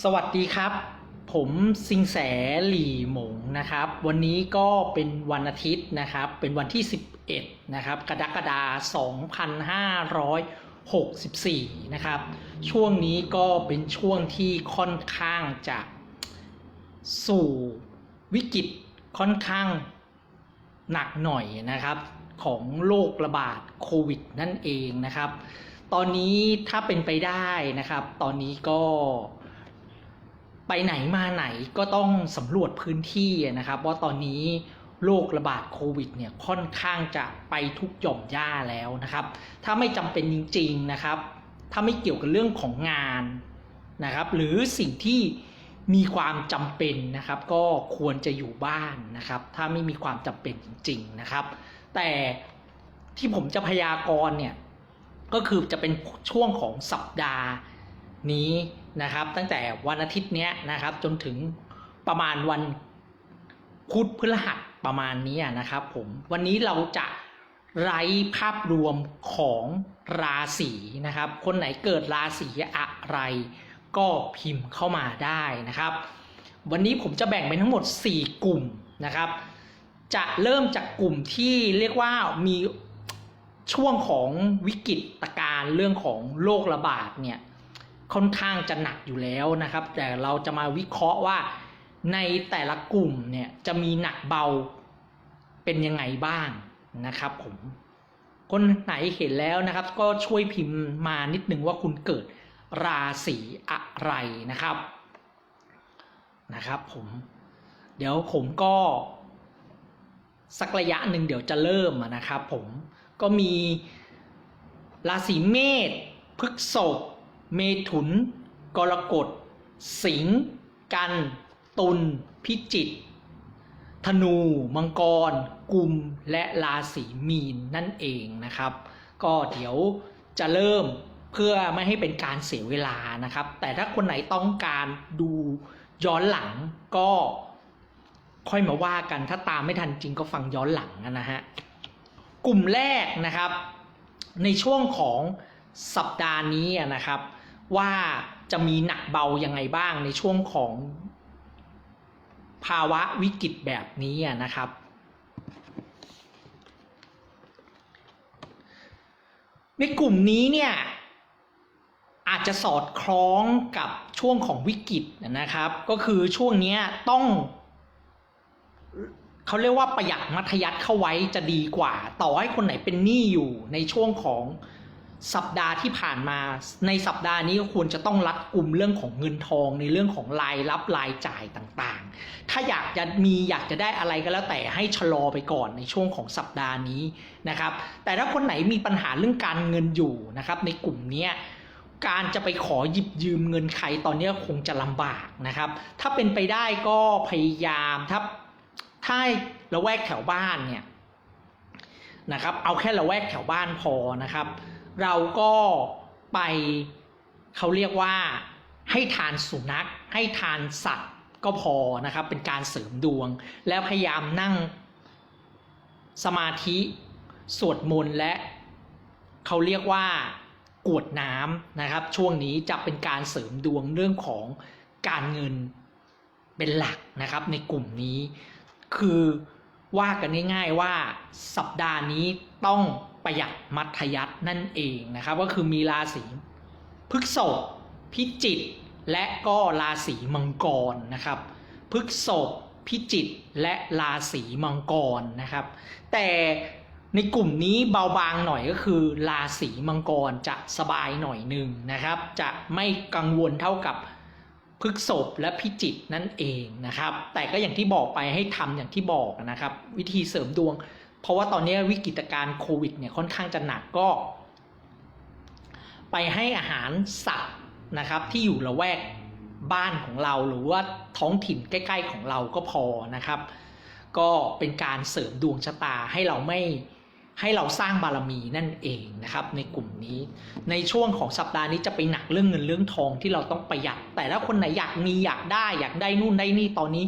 สวัสดีครับ ผมสิงแสหลี่หมงนะครับ วันนี้ก็เป็นวันอาทิตย์นะครับ เป็นวันที่ 11 นะครับ กรกฎาคม2564 นะครับ ช่วงนี้ก็เป็นช่วงที่ค่อนข้างจะสู่วิกฤตค่อนข้างหนักหน่อยนะครับ ของโรคระบาดโควิดนั่นเองนะครับ ตอนนี้ถ้าเป็นไปได้นะครับ ตอนนี้ก็ ไปไหนมาไหนก็ต้องสำรวจพื้นที่นะครับว่าตอนนี้โรคระบาดโควิดเนี่ยค่อนข้างจะไปทุกหย่อมย่าแล้วนะครับ ถ้าไม่จำเป็นจริงๆนะครับ ถ้าไม่เกี่ยวกับเรื่องของงานนะครับ หรือสิ่งที่มีความจำเป็นนะครับ ก็ควรจะอยู่บ้านนะครับ ถ้าไม่มีความจำเป็นจริง ๆนะครับ แต่ที่ผมจะพยากรณ์เนี่ยก็คือจะเป็นช่วงของสัปดาห์นี้ นะครับ ตั้งแต่วันอาทิตย์เนี้ยนะครับ จนถึงประมาณวันพุธพฤหัสประมาณนี้นะครับผมวันนี้เราจะไล่ภาพรวมของราศีนะครับ คนไหนเกิดราศีอะไร ก็พิมพ์เข้ามาได้นะครับ วันนี้ผมจะแบ่งเป็นทั้งหมด 4 กลุ่มนะครับ จะเริ่มจากกลุ่มที่เรียกว่ามีช่วงของวิกฤตการณ์เรื่องของโรคระบาดเนี่ย ค่อนข้างจะหนักอยู่แล้วนะครับ แต่เราจะมาวิเคราะห์ว่าในแต่ละกลุ่มเนี่ยจะมีหนักเบาเป็นยังไงบ้างนะครับผมคนไหนเห็นแล้วนะครับ ก็ช่วยพิมพ์มานิดนึงว่าคุณเกิดราศีอะไรนะครับนะครับผมเดี๋ยวผมก็สักระยะหนึ่งเดี๋ยวจะเริ่มนะครับผมก็มีราศีเมษพฤกษภ เมถุน กรกฎ สิงห์ กัน ตุล พิจิกธนู มังกร กุม และราศีมีนนั่นเองนะครับ ก็เดี๋ยวจะเริ่มเพื่อไม่ให้เป็นการเสียเวลานะครับ แต่ถ้าคนไหนต้องการดูย้อนหลังก็ค่อยมาว่ากัน ถ้าตามไม่ทันจริงก็ฟังย้อนหลังนะฮะ กลุ่มแรกนะครับ ในช่วงของสัปดาห์นี้นะครับ ว่าจะมีหนักเบายังไงบ้างในช่วงของภาวะวิกฤตแบบนี้นะครับ ในกลุ่มนี้เนี่ยอาจจะสอดคล้องกับช่วงของวิกฤตนะครับ ก็คือช่วงนี้ต้องเขาเรียกว่าประหยัดมัธยัติเข้าไว้จะดีกว่า ต่อให้คนไหนเป็นหนี้อยู่ในช่วงของ สัปดาห์ที่ผ่านมาในสัปดาห์นี้ก็ควรจะต้องรัดกลุ่มเรื่องของเงินทองในเรื่องของรายรับรายจ่ายต่างๆ ถ้าอยากจะมีอยากจะได้อะไรก็แล้วแต่ให้ชะลอไปก่อนในช่วงของสัปดาห์นี้นะครับ แต่ถ้าคนไหนมีปัญหาเรื่องการเงินอยู่นะครับ ในกลุ่มนี้การจะไปขอหยิบยืมเงินใครตอนนี้คงจะลำบากนะครับ ถ้าเป็นไปได้ก็พยายามถ้าถ้าละแวกแถวบ้านเนี่ยนะครับ เอาแค่ละแวกแถวบ้านพอนะครับ เราก็ไปเขาเรียกว่าให้ทานสุนัข ให้ทานสัตว์ก็พอนะครับ เป็นการเสริมดวง แล้วพยายามนั่งสมาธิสวดมนต์และเขาเรียกว่ากวดน้ำนะครับ ช่วงนี้จะเป็นการเสริมดวงเรื่องของการเงินเป็นหลักนะครับในกลุ่มนี้ คือว่ากันง่ายๆว่าสัปดาห์นี้ต้อง ประหยัดมัธยัตินั่นเองนะครับ ก็คือมีราศีพฤกษภพิจิกและก็ราศีมังกรนะครับพฤกษภพิจิกและราศีมังกรนะครับ แต่ในกลุ่มนี้เบาบางหน่อยก็คือราศีมังกรจะสบายหน่อยหนึ่งนะครับ จะไม่กังวลเท่ากับพฤกษภและพิจิกนั่นเองนะครับ แต่ก็อย่างที่บอกไปให้ทำอย่างที่บอกนะครับ วิธีเสริมดวง เพราะว่าตอนนี้วิกฤตการณ์โควิดเนี่ยค่อนข้างจะหนักก็ ไปให้อาหารสัตว์นะครับที่อยู่ละแวกบ้านของเราหรือว่าท้องถิ่นใกล้ ๆ ของเราก็พอนะครับ ก็เป็นการเสริมดวงชะตาให้เราไม่ให้เราสร้างบารมีนั่นเองนะครับ ในกลุ่มนี้ ในช่วงของสัปดาห์นี้จะไปหนักเรื่องเงินเรื่องทองที่เราต้องประหยัด แต่ถ้าคนไหนอยากมีอยากได้ อยากได้นู่นได้นี่ตอนนี้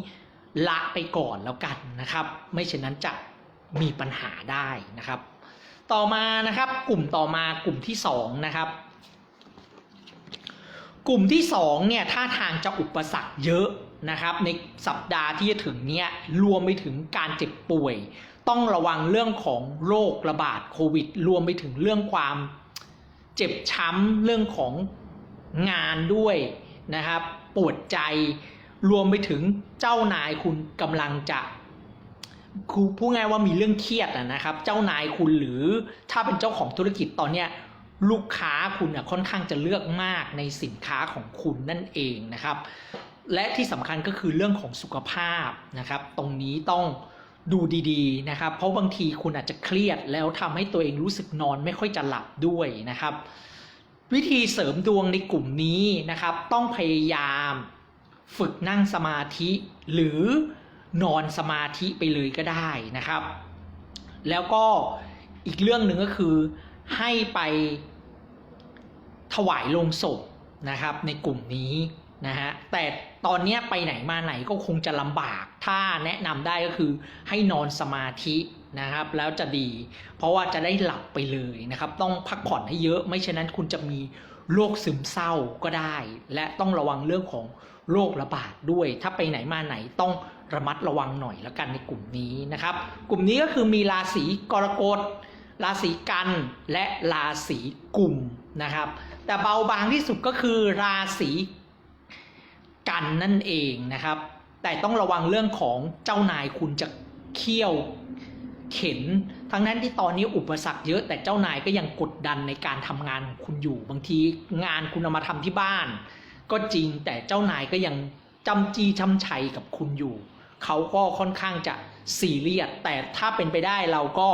ละไปก่อนแล้วกันนะครับ ไม่เช่นนั้นจะ มีปัญหาได้นะครับ ต่อมานะครับกลุ่มต่อมากลุ่มที่สองนะครับ กลุ่มที่สองเนี่ยท่าทางจะอุปสรรคเยอะนะครับในสัปดาห์ที่จะถึงเนี่ยรวมไปถึงการเจ็บป่วย ต้องระวังเรื่องของโรคระบาดโควิด รวมไปถึงเรื่องความเจ็บช้ำเรื่องของงานด้วยนะครับปวดใจรวมไปถึงเจ้านายคุณกำลังจะ คูพูดง่ายว่ามีเรื่องเครียดนะครับ เจ้านายคุณหรือถ้าเป็นเจ้าของธุรกิจตอนเนี้ยลูกค้าคุณค่อนข้างจะเลือกมากในสินค้าของคุณนั่นเองนะครับ และที่สำคัญก็คือเรื่องของสุขภาพนะครับ ตรงนี้ต้องดูดีๆนะครับ เพราะบางทีคุณอาจจะเครียดแล้วทำให้ตัวเองรู้สึกนอนไม่ค่อยจะหลับด้วยนะครับ วิธีเสริมดวงในกลุ่มนี้นะครับ ต้องพยายาม ฝึกนั่งสมาธิหรือ นอนสมาธิไปเลยก็ได้นะครับ แล้วก็อีกเรื่องหนึ่งก็คือให้ไปถวายลงศพนะครับ ในกลุ่มนี้นะฮะแต่ตอนนี้ไปไหนมาไหนก็คงจะลำบาก ถ้าแนะนำได้ก็คือให้นอนสมาธินะครับแล้วจะดี เพราะว่าจะได้หลับไปเลยนะครับ ต้องพักผ่อนให้เยอะ ไม่เช่นนั้นคุณจะมีโรคซึมเศร้าก็ได้ และต้องระวังเรื่องของโรคระบาดด้วย ถ้าไปไหนมาไหนต้อง ระมัดระวังหน่อยแล้วกันในกลุ่มนี้นะครับ กลุ่มนี้ก็คือมีราศีกรกฎราศีกันและราศีกลุ่มนะครับ แต่เบาบางที่สุดก็คือราศีกันนั่นเองนะครับ แต่ต้องระวังเรื่องของเจ้านายคุณจะเคี่ยวเข็น ทั้งนั้นที่ตอนนี้อุปสรรคเยอะแต่เจ้านายก็ยังกดดันในการทำงานของคุณอยู่ บางทีงานคุณเอามาทำที่บ้าน ก็จริงแต่เจ้านายก็ยังจำจีจำชัยกับคุณอยู่ เขาก็ค่อนข้างจะซีเรียสแต่ถ้าเป็นไปได้เราก็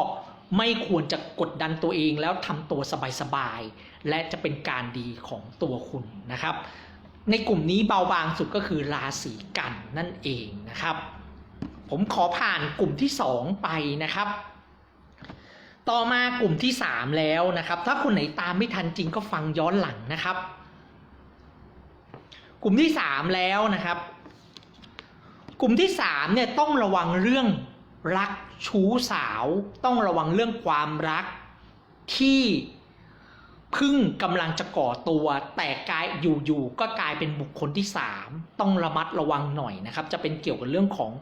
ไม่ควรจะกดดันตัวเองแล้วทำตัวสบายๆและจะเป็นการดีของตัวคุณนะครับ ในกลุ่มนี้เบาบางสุดก็คือราศีกันนั่นเองนะครับ ผมขอผ่านกลุ่มที่สองไปนะครับ ต่อมากลุ่มที่สามแล้วนะครับ ถ้าคนไหนตามไม่ทันจริงก็ฟังย้อนหลังนะครับ กลุ่มที่สามแล้วนะครับ กลุ่มที่สามเนี่ยต้องระวังเรื่องรักชู้สาว ต้องระวังเรื่องความรักที่พึ่งกำลังจะก่อตัว แต่กลายอยู่ๆก็กลายเป็นบุคคลที่สามต้องระมัดระวังหน่อยนะครับ จะเป็นเกี่ยวกับเรื่องของ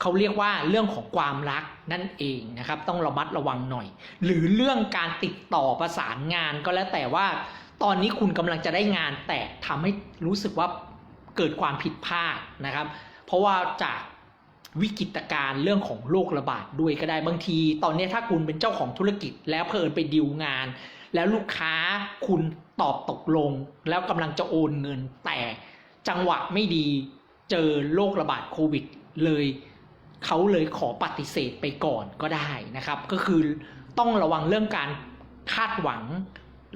เขาเรียกว่าเรื่องของความรักนั่นเองนะครับ ต้องระมัดระวังหน่อย หรือเรื่องการติดต่อประสานงานก็แล้วแต่ว่า ตอนนี้คุณกำลังจะได้งานแต่ทำให้รู้สึกว่า เกิดความผิดพลาดนะครับ เพราะว่าจากวิกฤตการณ์เรื่องของโรคระบาดด้วยก็ได้บางที ตอนนี้ถ้าคุณเป็นเจ้าของธุรกิจ แล้วเพลินไปดีลงาน แล้วลูกค้าคุณตอบตกลง แล้วกำลังจะโอนเงินแต่จังหวะไม่ดีเจอโรคระบาดโควิดเลยเขาเลยขอปฏิเสธไปก่อนก็ได้นะครับ ก็คือต้องระวังเรื่องการคาดหวัง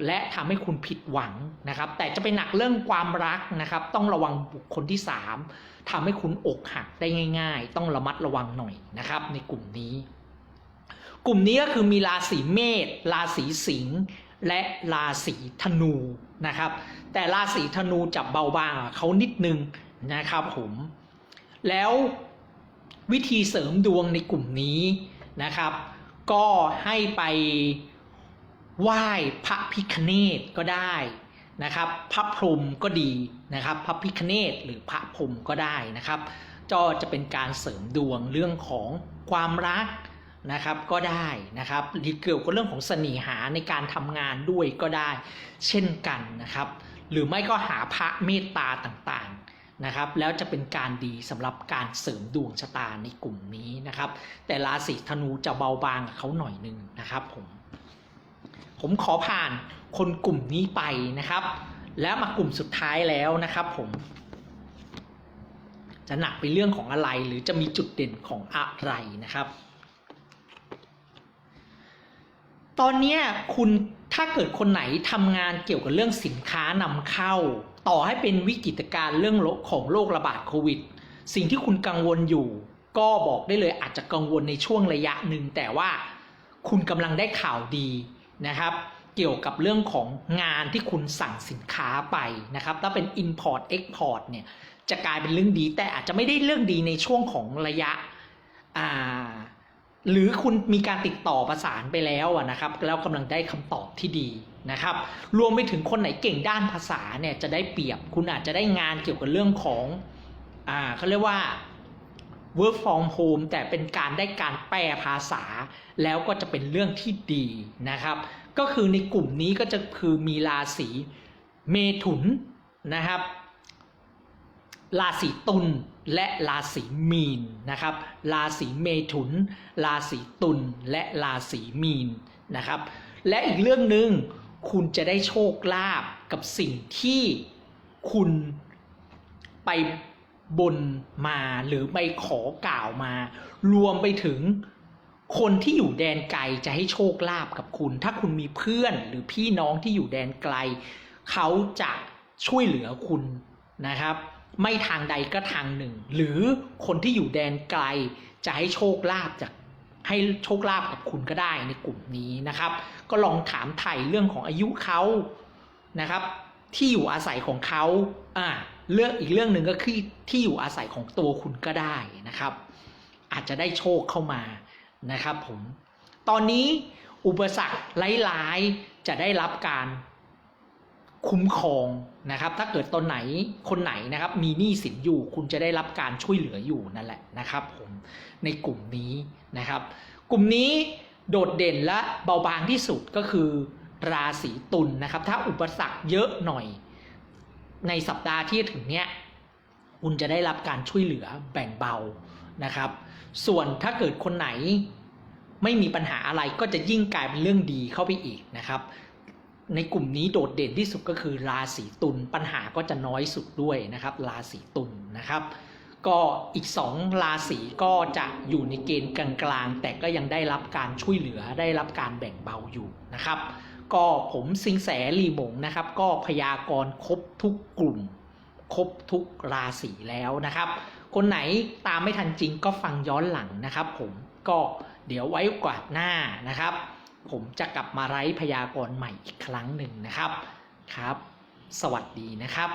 และทำให้คุณผิดหวังนะครับ แต่จะไปหนักเรื่องความรักนะครับ ต้องระวังบุคคลที่สามทำให้คุณอกหักได้ง่าย ๆ ต้องระมัดระวังหน่อยนะครับ ในกลุ่มนี้ กลุ่มนี้ก็คือมีราศีเมษราศีสิงห์และราศีธนูนะครับ แต่ราศีธนูจับเบาบางเขานิดนึงนะครับผม แล้ววิธีเสริมดวงในกลุ่มนี้นะครับ ก็ให้ไป ไหว้พระพิคเนตก็ได้นะครับ พระพรหมก็ดีนะครับ พระพิคเนตหรือพระพรหมก็ได้นะครับก็จะเป็นการเสริมดวงเรื่องของความรักนะครับก็ได้นะครับหรือเกี่ยวกับเรื่องของเสน่หาในการทำงานด้วยก็ได้ เช่นกันนะครับ หรือไม่ก็หาพระเมตตาต่างๆนะครับ แล้วจะเป็นการดีสำหรับการเสริมดวงชะตาในกลุ่มนี้นะครับ แต่ราศีธนูจะเบาบางกับเขาหน่อยหนึงนะครับผม ผมขอผ่านคนกลุ่มนี้ไปนะครับ แล้วมากลุ่มสุดท้ายแล้วนะครับผม จะหนักไปเรื่องของอะไรหรือจะมีจุดเด่นของอะไรนะครับ ตอนนี้คุณถ้าเกิดคนไหนทำงานเกี่ยวกับเรื่องสินค้านำเข้า ต่อให้เป็นวิกฤตการณ์เรื่องของโรคระบาดโควิด สิ่งที่คุณกังวลอยู่ ก็บอกได้เลยอาจจะกังวลในช่วงระยะหนึ่งแต่ว่าคุณกำลังได้ข่าวดี นะครับ เกี่ยวกับเรื่องของงานที่คุณสั่งสินค้าไปนะครับ ถ้าเป็น Import Export เนี่ยจะกลายเป็นเรื่องดี แต่อาจจะไม่ได้เรื่องดีในช่วงของระยะอ่าหรือคุณมีการติดต่อประสานไปแล้วอะนะครับ แล้วกำลังได้คำตอบที่ดีนะครับ รวมไปถึงคนไหนเก่งด้านภาษาเนี่ยจะได้เปรียบ คุณอาจจะได้งานเกี่ยวกับเรื่องของอ่าเขาเรียกว่า work from home แต่เป็นการได้การแปลภาษา แล้วก็จะเป็นเรื่องที่ดีนะครับ ก็คือในกลุ่มนี้ก็จะคือมีราศีเมถุนนะครับ ราศีตุลและราศีมีนนะครับ ราศีเมถุน ราศีตุลและราศีมีนนะครับ และอีกเรื่องหนึ่งคุณจะได้โชคลาภกับสิ่งที่คุณไป บนมาหรือไปขอกล่าวมา รวมไปถึงคนที่อยู่แดนไกลจะให้โชคลาภกับคุณ ถ้าคุณมีเพื่อนหรือพี่น้องที่อยู่แดนไกล เขาจะช่วยเหลือคุณนะครับ ไม่ทางใดก็ทางหนึ่ง หรือคนที่อยู่แดนไกลจะให้โชคลาภจากให้โชคลาภกับคุณก็ได้ในกลุ่มนี้นะครับ ก็ลองถามไถ่เรื่องของอายุเขานะครับ ที่อยู่อาศัยของเขาอ่า เรื่องอีกเรื่องหนึ่งก็คือที่อยู่อาศัยของตัวคุณก็ได้นะครับ อาจจะได้โชคเข้ามานะครับผมตอนนี้อุปสรรคร้ายๆจะได้รับการคุ้มครองนะครับ ถ้าเกิดตอนไหนคนไหนนะครับ มีหนี้สินอยู่ คุณจะได้รับการช่วยเหลืออยู่นั่นแหละนะครับ ผมในกลุ่มนี้นะครับ กลุ่มนี้โดดเด่นและเบาบางที่สุดก็คือ ราศีตุลนะครับ ถ้าอุปสรรคเยอะหน่อย ในสัปดาห์ที่ถึงเนี้ยคุณจะได้รับการช่วยเหลือแบ่งเบานะครับ ส่วนถ้าเกิดคนไหนไม่มีปัญหาอะไรก็จะยิ่งกลายเป็นเรื่องดีเข้าไปอีกนะครับ ในกลุ่มนี้โดดเด่นที่สุดก็คือราศีตุลปัญหาก็จะน้อยสุดด้วยนะครับ ราศีตุลนะครับ ก็อีกสองราศีก็จะอยู่ในเกณฑ์กลางๆแต่ก็ยังได้รับการช่วยเหลือได้รับการแบ่งเบาอยู่นะครับ ก็ผมสิงแสลีหมงนะครับ ก็พยากรณ์ครบทุกกลุ่ม ครบทุกราศีแล้วนะครับ คนไหนตามไม่ทันจริงก็ฟังย้อนหลังนะครับ ผมก็เดี๋ยวไว้กวาดหน้านะครับ ผมจะกลับมาไร้พยากรณ์ใหม่อีกครั้งหนึ่งนะครับครับ สวัสดีนะครับ